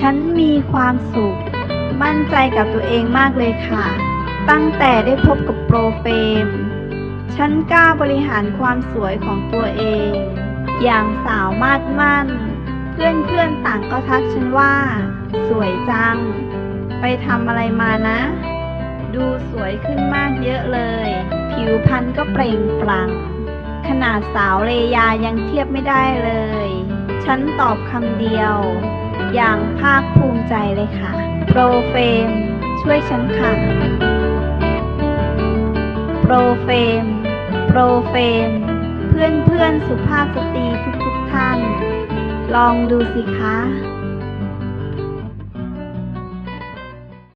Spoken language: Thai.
ฉันมีความสุข มั่นใจกับตัวเองมากเลยค่ะ ตั้งแต่ได้พบกับโปรเฟม ฉันกล้าบริหารความสวยของตัวเอง อย่างสาวมาดมั่น เพื่อนเพื่อนๆต่างก็ทักฉันว่า สวยจัง ไปทำอะไรมานะ ดูสวยขึ้นมากเยอะเลย ผิวพรรณก็เปล่งปลั่งขนาดสาวเลยายังเทียบไม่ได้เลย ฉันตอบคำเดียว อย่างภาคภูมิใจเลยค่ะ โปรเฟม ช่วยฉันค่ะ โปรเฟม โปรเฟม เพื่อนเพื่อนสุภาพสตรีทุกๆท่าน ลองดูสิคะ